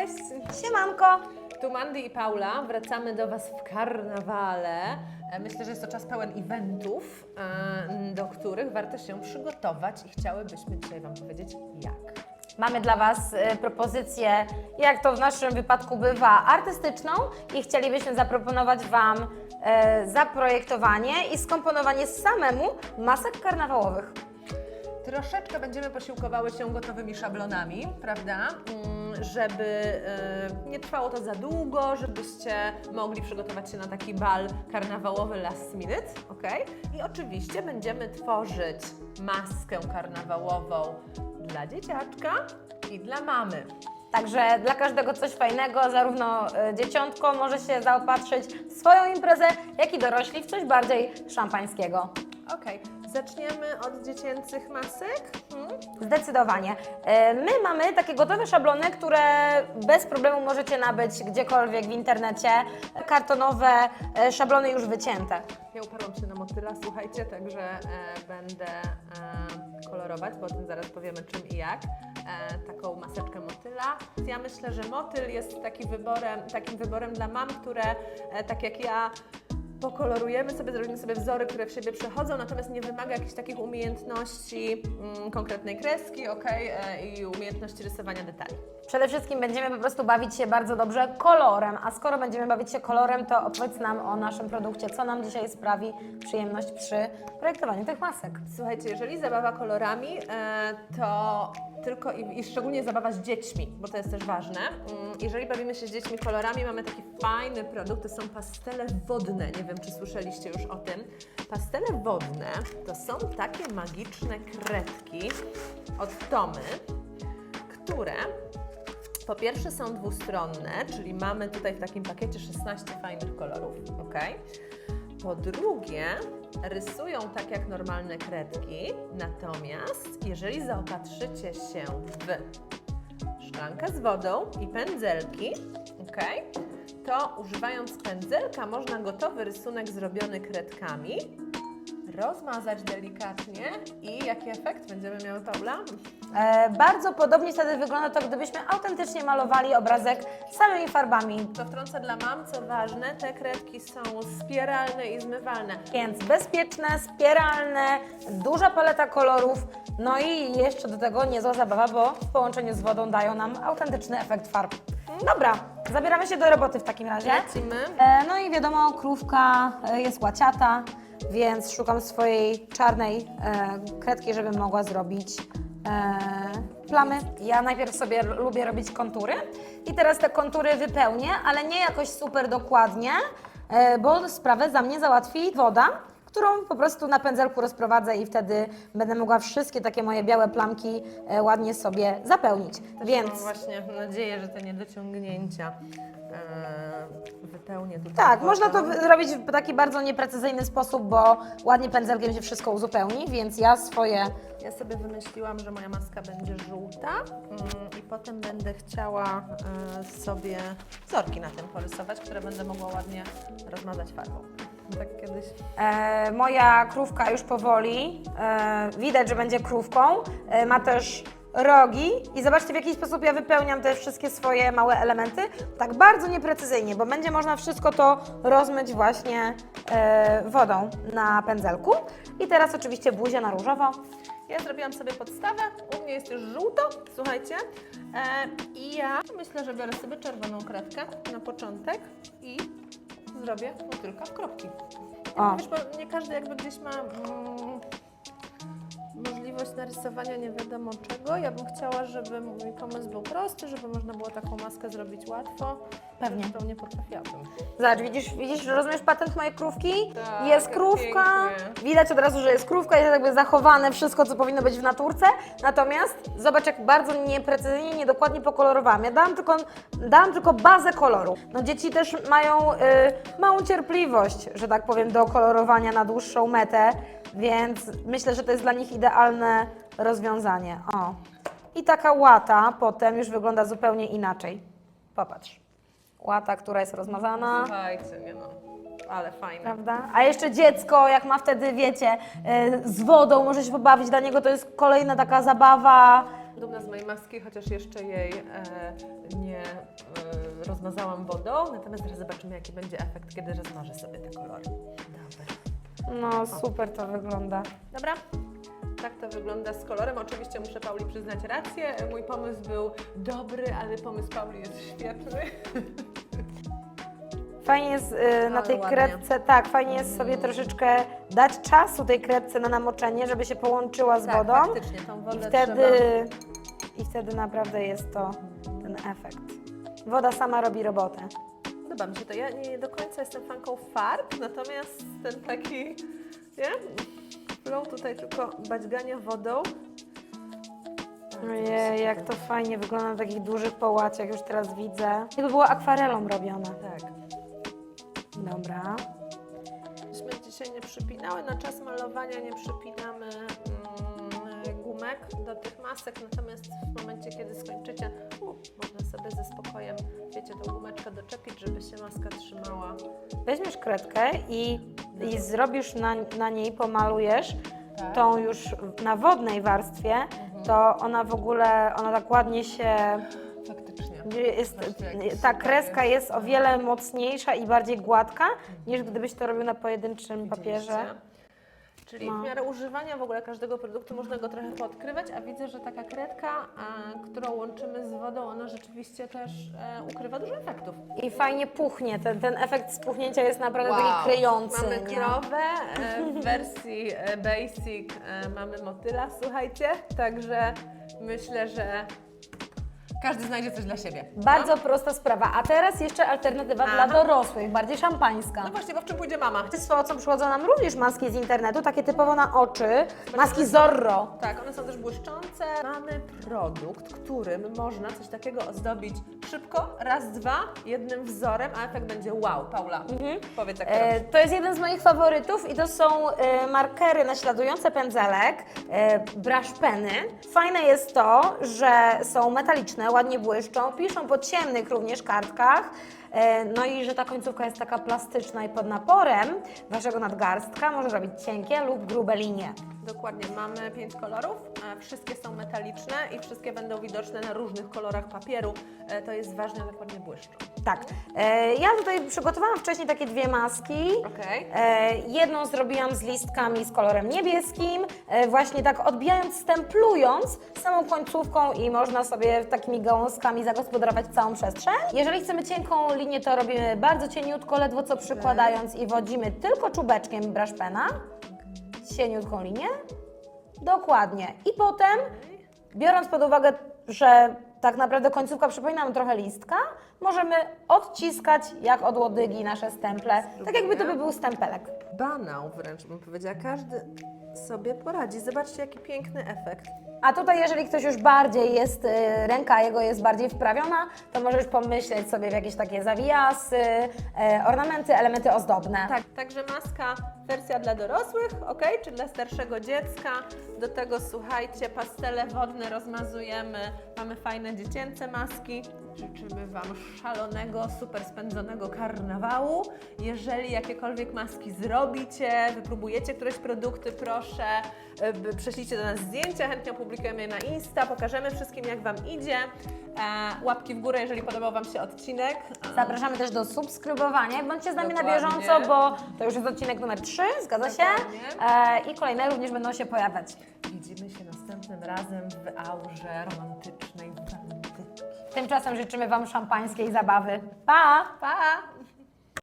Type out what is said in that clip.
Cześć! Siemanko! Tu Mandy i Paula. Wracamy do Was w karnawale. E, Myślę, że jest to czas pełen eventów, e, do których warto się przygotować i chciałybyśmy dzisiaj Wam powiedzieć jak. Mamy dla Was e, propozycję, jak to w naszym wypadku bywa, artystyczną i chcielibyśmy zaproponować Wam zaprojektowanie i skomponowanie samemu masek karnawałowych. Troszeczkę będziemy posiłkowały się gotowymi szablonami, prawda? Żeby e, nie trwało to za długo, żebyście mogli przygotować się na taki bal karnawałowy last minute, ok? I oczywiście będziemy tworzyć maskę karnawałową dla dzieciaczka i dla mamy. Także dla każdego coś fajnego, zarówno e, dzieciątko może się zaopatrzyć w swoją imprezę, jak i dorośli w coś bardziej szampańskiego. Okej, zaczniemy od dziecięcych masek. Hmm? Zdecydowanie. E, My mamy takie gotowe szablony, które bez problemu możecie nabyć gdziekolwiek w internecie. Kartonowe e, szablony już wycięte. Ja uparłam się na motyla, słuchajcie, także e, będę e, kolorować, bo o tym zaraz powiemy czym i jak. E, taką maseczkę motyla. Ja myślę, że motyl jest taki wyborem, takim wyborem dla mam, które e, tak jak ja pokolorujemy sobie, zrobimy sobie wzory, które w siebie przechodzą, natomiast nie wymaga jakichś takich umiejętności mm, konkretnej kreski, ok, e, i umiejętności rysowania detali. Przede wszystkim będziemy po prostu bawić się bardzo dobrze kolorem, a skoro będziemy bawić się kolorem, to opowiedz nam o naszym produkcie, co nam dzisiaj sprawi przyjemność przy projektowaniu tych masek. Słuchajcie, jeżeli zabawa kolorami, e, to tylko i, szczególnie zabawa z dziećmi, bo to jest też ważne. Mm, Jeżeli bawimy się z dziećmi kolorami, mamy taki fajny produkt, to są pastele wodne. Nie wiem, czy słyszeliście już o tym. Pastele wodne to są takie magiczne kredki od Tomy, które po pierwsze są dwustronne, czyli mamy tutaj w takim pakiecie 16 fajnych kolorów, ok? Po drugie, rysują tak jak normalne kredki, natomiast jeżeli zaopatrzycie się w szklankę z wodą i pędzelki, ok? To używając pędzelka można gotowy rysunek zrobiony kredkami rozmazać delikatnie i jaki efekt będziemy miały, Paula? E, bardzo podobnie wtedy wygląda to, gdybyśmy autentycznie malowali obrazek samymi farbami. To wtrącę dla mam, co ważne, te kredki są spiralne i zmywalne. Więc bezpieczne, spiralne, duża paleta kolorów, no i jeszcze do tego niezła zabawa, bo w połączeniu z wodą dają nam autentyczny efekt farb. Dobra, zabieramy się do roboty w takim razie. Lecimy. E, No i wiadomo, krówka e, jest łaciata, więc szukam swojej czarnej e, kredki, żeby mogła zrobić e, plamy. Ja najpierw sobie l- lubię robić kontury i teraz te kontury wypełnię, ale nie jakoś super dokładnie, e, bo sprawę za mnie załatwi woda, którą po prostu na pędzelku rozprowadzę i wtedy będę mogła wszystkie takie moje białe plamki e, ładnie sobie zapełnić. Więc Mam właśnie nadzieję, że te niedociągnięcia e, wypełnię tutaj. Tak, wodą. można to wy- zrobić w taki bardzo nieprecyzyjny sposób, bo ładnie pędzelkiem się wszystko uzupełni, więc ja swoje. Ja sobie wymyśliłam, że moja maska będzie żółta mm, i potem będę chciała e, sobie wzorki na tym porysować, które będę mogła ładnie rozmazać farbą. Tak kiedyś. E, moja krówka już powoli, e, widać, że będzie krówką, e, ma też rogi i zobaczcie w jaki sposób ja wypełniam te wszystkie swoje małe elementy, tak bardzo nieprecyzyjnie, bo będzie można wszystko to rozmyć właśnie e, wodą na pędzelku. I teraz oczywiście buzia na różowo. Ja zrobiłam sobie podstawę, u mnie jest już żółto, słuchajcie. E, I ja myślę, że biorę sobie czerwoną kredkę na początek i zrobię motylka w kropki. O. Wiesz, bo nie każdy jakby gdzieś ma mm, możliwość narysowania nie wiadomo czego. Ja bym chciała, żeby mój pomysł był prosty, żeby można było taką maskę zrobić łatwo. Pewnie. Zresztą nie potrafiłabym. Zobacz, widzisz, widzisz, rozumiesz patent mojej krówki? Tak, jest jak krówka, pięknie. widać od razu, że jest krówka, jest jakby zachowane wszystko, co powinno być w naturce. Natomiast zobacz, jak bardzo nieprecyzyjnie, niedokładnie pokolorowałam. Ja dałam tylko, dałam tylko bazę koloru. No dzieci też mają y, małą cierpliwość, że tak powiem, do kolorowania na dłuższą metę, więc myślę, że to jest dla nich idealne rozwiązanie. O. I taka łata potem już wygląda zupełnie inaczej. Popatrz. Łata, która jest rozmazana. Słuchajcie, nie no. Ale fajne. Prawda? A jeszcze dziecko, jak ma wtedy, wiecie, e, z wodą, może się pobawić, dla niego to jest kolejna taka zabawa. Dumna z mojej maski, chociaż jeszcze jej e, nie e, rozmazałam wodą. Natomiast zaraz zobaczymy, jaki będzie efekt, kiedy rozmarzę sobie te kolory. Dobra. No, super to wygląda. Dobra. Tak to wygląda z kolorem. Oczywiście muszę Pauli przyznać rację. Mój pomysł był dobry, ale pomysł Pauli jest świetny. Fajnie jest y, na Ale tej ładnie. Mm. kredce, tak, fajnie jest sobie troszeczkę dać czasu tej kredce na namoczenie, żeby się połączyła z tak, wodą. faktycznie, tą I wodę wtedy, trzeba... I wtedy naprawdę jest to ten efekt. Woda sama robi robotę. Podoba mi się to. Ja nie do końca jestem fanką farb, natomiast ten taki, nie? Flow tutaj tylko baćgania wodą. Ojej, jak to fajnie wygląda na takich dużych połaciach, już teraz widzę. Jakby było akwarelą robione. Tak. Dobra. Myśmy dzisiaj nie przypinały, na czas malowania nie przypinamy do tych masek, natomiast w momencie, kiedy skończycie, u, można sobie ze spokojem, wiecie, tą gumeczkę doczepić, żeby się maska trzymała. Weźmiesz kredkę i, i zrobisz na, na niej, pomalujesz Tak. tą już na wodnej warstwie, to ona w ogóle, ona tak ładnie się, Faktycznie. jest, ta kreska jest. jest o wiele mocniejsza i bardziej gładka, niż gdybyś to robił na pojedynczym papierze. Czyli No. w miarę używania w ogóle każdego produktu można go trochę poodkrywać, a widzę, że taka kredka, a, którą łączymy z wodą, ona rzeczywiście też e, ukrywa dużo efektów. I fajnie puchnie, ten, ten efekt spuchnięcia jest naprawdę taki kryjący. Mamy krowę e, w wersji e, basic, e, mamy motyla, słuchajcie, także myślę, że każdy znajdzie coś dla siebie. Bardzo prosta sprawa. A teraz jeszcze alternatywa Aha. dla dorosłych, bardziej szampańska. No właśnie, bo w czym pójdzie mama? Z pomocą przychodzą nam również maski z internetu, takie typowo na oczy, maski Zorro. Tak, one są też błyszczące. Mamy produkt, którym można coś takiego ozdobić szybko, raz, dwa, jednym wzorem, a efekt będzie wow. Paula, powiedz jak to E, robisz. to jest jeden z moich faworytów i to są e, markery naśladujące pędzelek, e, brush peny. Fajne jest to, że są metaliczne, ładnie błyszczą, piszą po ciemnych również kartkach. E, no i że ta końcówka jest taka plastyczna i pod naporem waszego nadgarstka może robić cienkie lub grube linie. Dokładnie, mamy pięć kolorów, wszystkie są metaliczne i wszystkie będą widoczne na różnych kolorach papieru. E, To jest ważne, jak ładnie błyszczą. Tak, e, ja tutaj przygotowałam wcześniej takie dwie maski. Okej. E, jedną zrobiłam z listkami z kolorem niebieskim, e, właśnie tak odbijając, stemplując samą końcówką i można sobie takimi gałązkami zagospodarować całą przestrzeń. Jeżeli chcemy cienką linię, to robimy bardzo cieniutko, ledwo co przykładając i wodzimy tylko czubeczkiem brush pena, cieniutką linię, dokładnie. I potem, biorąc pod uwagę, że tak naprawdę końcówka przypomina nam trochę listka, możemy odciskać jak od łodygi nasze stemple, tak jakby to by był stempelek. Banał wręcz bym powiedziała, każdy sobie poradzi. Zobaczcie, jaki piękny efekt. A tutaj, jeżeli ktoś już bardziej jest, y, ręka jego jest bardziej wprawiona, to możesz pomyśleć sobie w jakieś takie zawijasy, y, ornamenty, elementy ozdobne. Tak, także maska wersja dla dorosłych, ok, czy dla starszego dziecka. Do tego słuchajcie, pastele wodne rozmazujemy. Mamy fajne dziecięce maski. Życzymy Wam szalonego, super spędzonego karnawału. Jeżeli jakiekolwiek maski zrobicie, wypróbujecie któreś produkty, proszę, b- prześlijcie do nas zdjęcia, chętnie opublikujemy je na Insta, pokażemy wszystkim jak Wam idzie. E, łapki w górę, jeżeli podobał Wam się odcinek. Zapraszamy też do subskrybowania. Bądźcie z nami na Dokładnie. bieżąco, bo to już jest odcinek numer 3, zgadza się? Dokładnie. E, I kolejne również będą się pojawiać. Widzimy się następnym razem w aurze romantycznej. Tymczasem życzymy Wam szampańskiej zabawy. Pa! Pa!